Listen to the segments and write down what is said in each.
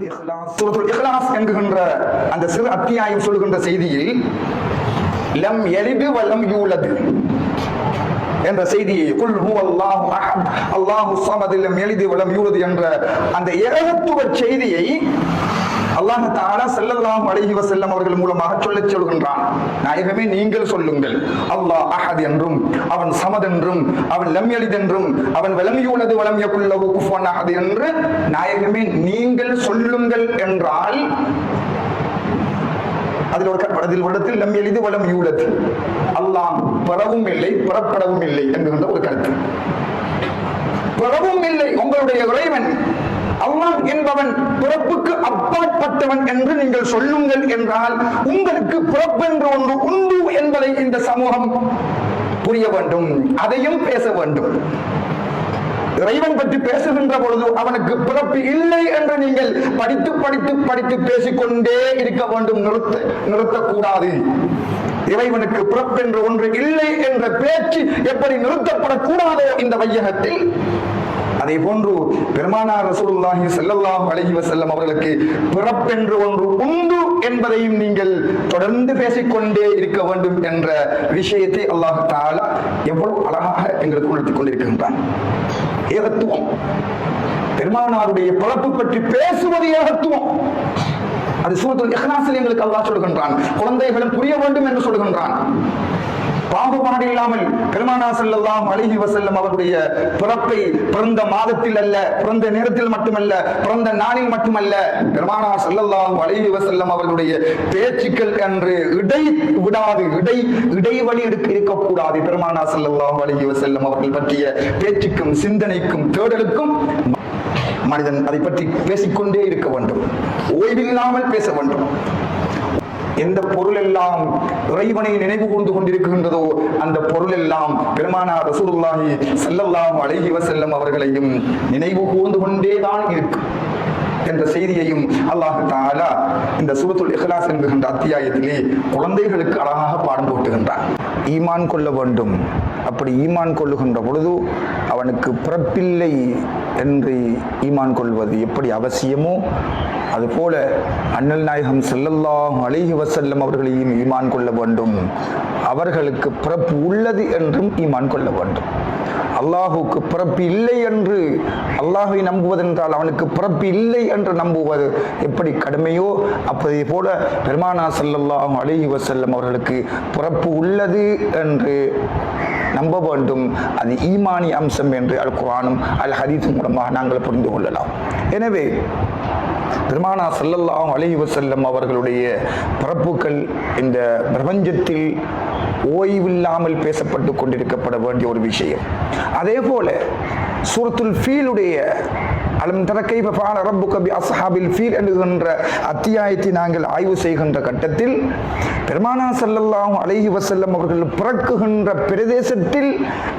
என்கின்ற அந்த சிறு அத்தியாயம் சொல்கின்ற செய்தியில் லம் எலிது வலம் யூலது என்ற செய்தியை குல் ஹூ அல்லாஹ் அஹத் அல்லாஹு ஸமத் லம் எலிது வலம் யூலது என்ற அந்த ஏகத்துவ செய்தியை அல்லாஹ் தாலா ஸல்லல்லாஹு அலைஹி செல்லம் அவர்கள் மூலமாக சொல்லச் சொல்கின்றான். நாயகமே நீங்கள் சொல்லுங்கள். அல்லாஹ் அஹத் என்றும் அவன் சமதென்றும் அவன் லம் எளிதென்றும் அவன் வலம் யூலது வலம் யகுல் அஹத் என்று நாயகமே நீங்கள் சொல்லுங்கள் என்றால் அதில் ஒரு அதில் வருடத்தில் லம் எளிது வளம் யூலத். அல்லாம் பெறவும் இல்லை புறப்படவும் இல்லை என்கின்ற ஒரு கருத்து. பெறவும் இல்லை உங்களுடைய இறைவன் என்பவன் பிறப்புக்கு அப்பாற்பட்டவன் என்று நீங்கள் சொல்லுங்கள் என்றால் உங்களுக்கு பிறப்பு என்று ஒன்று உண்டு என்பதை இந்த சமூகம் புரிய வேண்டும் அதையும் பேச வேண்டும். இறைவன் பற்றி பேசுகின்ற பொழுது அவனுக்கு பிறப்பு இல்லை என்று நீங்கள் படித்து படித்து படித்து பேசிக்கொண்டே இருக்க வேண்டும் நிறுத்த நிறுத்தக்கூடாது. இறைவனுக்கு பிறப்பு என்று ஒன்று இல்லை என்ற பேச்சு எப்படி நிறுத்தப்படக்கூடாதோ இந்த வையகத்தில் அதே போன்று பெருமானார் ரசூலுல்லாஹி ஸல்லல்லாஹு அலைஹி வஸல்லம் அவர்களுக்கு பிறப்பென்று ஒன்று உண்டு என்பதையும் நீங்கள் தொடர்ந்து பேசிக்கொண்டே இருக்க வேண்டும் என்ற விஷயத்தை அல்லாஹ் தாலா எவ்வளவு அழகாக எங்களுக்கு உணர்த்தி கொண்டிருக்கின்றான். ஏகத்துவம். பெருமானாருடைய பிறப்பு பற்றி பேசுவது ஏகத்துவம். அது சூரத்தில் எஹ்னாசில் எங்களுக்கு அல்லாஹ் சொல்கின்றான். குழந்தைகளும் புரிய வேண்டும் என்று சொல்கின்றான். பாம்பு பாகுபாடு இல்லாமல் பெருமானா செல்லலாம் அழகி வசல்லம் அவருடைய பிறப்பை பிறந்த மாதத்தில் அல்ல பிறந்த நேரத்தில் மட்டுமல்ல பிறந்த நாளில் மட்டுமல்ல பெருமானா செல்லலாம் அழகி வசல்லம் அவர்களுடைய பேச்சுக்கள் என்று இடை விடாது இடை இடைவெளி எடுக்க இருக்கக்கூடாது. பெருமானா செல்லலாம் அழகி வசல்லம் அவர்கள் பற்றிய பேச்சுக்கும் சிந்தனைக்கும் தேடலுக்கும் மனிதன் அதை பற்றி பேசிக்கொண்டே இருக்க வேண்டும். ஓய்வில்லாமல் பேச வேண்டும். எந்த பொருள் எல்லாம் இறைவனை நினைவு கூர்ந்து கொண்டிருக்கின்றதோ அந்த பொருள் எல்லாம் பெருமானா ரசூலுல்லாஹி செல்லல்லாம் அழகிவ வஸல்லம் அவர்களையும் நினைவு கூர்ந்து கொண்டேதான் இருக்கும் என்ற செய்தியையும் அல்லாஹ் தாலா இந்த சூரத்துல் இஹ்லாஸ் என்கின்ற அத்தியாயத்திலே குழந்தைகளுக்கு அழகாக பாடம் போட்டுகின்றார் ஈமான் கொள்ள வேண்டும். அப்படி ஈமான் கொள்ளுகின்ற பொழுது அவனுக்கு பிறப்பில்லை என்று ஈமான் கொள்வது எப்படி அவசியமோ அதுபோல அண்ணல் நாயகம் செல்லல்லாம் அலைஹி வசல்லம் அவர்களையும் ஈமான் கொள்ள வேண்டும். அவர்களுக்கு பிறப்பு உள்ளது என்றும் ஈமான் கொள்ள வேண்டும். அல்லாஹுக்கு பிறப்பு இல்லை என்று அல்லாஹை நம்புவதென்றால் அவனுக்கு பிறப்பு இல்லை என்று நம்புவது எப்படி கடுமையோ அப்பதே போல பெருமானா செல்லல்லாம் அலைஹி வசல்லம் அவர்களுக்கு பிறப்பு உள்ளது என்று நம்ப வேண்டும் அது ஈமானி அம்சம் என்று அல் குரானும் அல் ஹதீஸ் மூலமாக நாங்கள் புரிந்து கொள்ளலாம். எனவே பெருமானா செல்லெல்லாம் அலைவு செல்லும் அவர்களுடைய பிறப்புகள் இந்த பிரபஞ்சத்தில் ஓய்வில்லாமல் பேசப்பட்டு கொண்டிருக்கப்பட வேண்டிய ஒரு விஷயம். அதே போல சூரத்துல் ஃபீலுடைய அலம் தரக்கை பால ரப்பு அஸ்ஹாபில் ஃபீல் என்கின்ற அத்தியாயத்தை நாங்கள் ஆய்வு செய்கின்ற கட்டத்தில் பெருமானா செல்லல்லாம் அலைஹி வசல்லம் அவர்கள் பிறக்குகின்ற பிரதேசத்தில்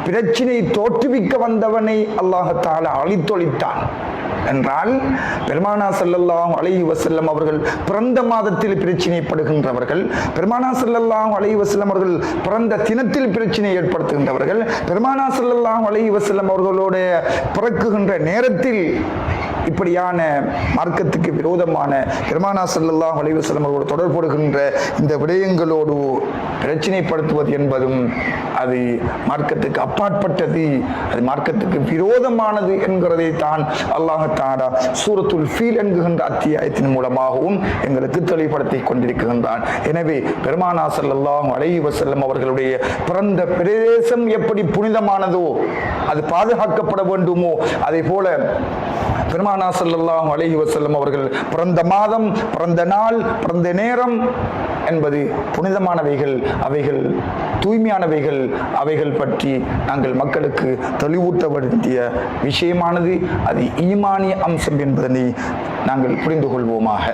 பிரச்சினை தோற்றுவிக்க வந்தவனை அல்லாஹத்தால அழித்தொழித்தான். என்றால் பெருமானா செல்லல்லாம் அலைஹி வசல்லம் அவர்கள் பிறந்த மாதத்தில் பிரச்சினைப்படுகின்றவர்கள் பெருமானா செல்லல்லாம் அலைஹி வசல்லம் அவர்கள் பிறந்த தினத்தில் பிரச்சினை ஏற்படுத்துகின்றவர்கள் பெருமானா செல்லல்லாம் அலைஹி வசல்லம் அவர்களோட பிறக்குகின்ற நேரத்தில் இப்படியான மார்க்கத்துக்கு விரோதமான பெருமானா செல்லல்லா அலைஹி வஸல்லம் அவர்களோடு தொடர்புடுகின்ற இந்த விடயங்களோடு பிரச்சினைப்படுத்துவது என்பதும் அது மார்க்கத்துக்கு அப்பாற்பட்டது. அது மார்க்கத்துக்கு விரோதமானது என்கிறதை தான் அல்லாஹ் தாடா சூரத்துல் ஃபீல் என்கின்ற அத்தியாயத்தின் மூலமாகவும் எங்களுக்கு தெளிவுபடுத்தி கொண்டிருக்கின்றான். எனவே பெருமானா சல்லல்லாஹு அலைஹி வஸல்லம் அவர்களுடைய பிறந்த பிரதேசம் எப்படி புனிதமானதோ அது பாதுகாக்கப்பட வேண்டுமோ? அதே போல பெருமானா சல்லல்லாஹு அழகி வசல்லம் அவர்கள் பிறந்த மாதம் பிறந்த நாள் பிறந்த நேரம் என்பது புனிதமானவைகள். அவைகள் தூய்மையானவைகள். அவைகள் பற்றி நாங்கள் மக்களுக்கு தெளிவூட்ட வேண்டிய விஷயமானது. அது ஈமானிய அம்சம் என்பதனை நாங்கள் புரிந்து கொள்வோமாக.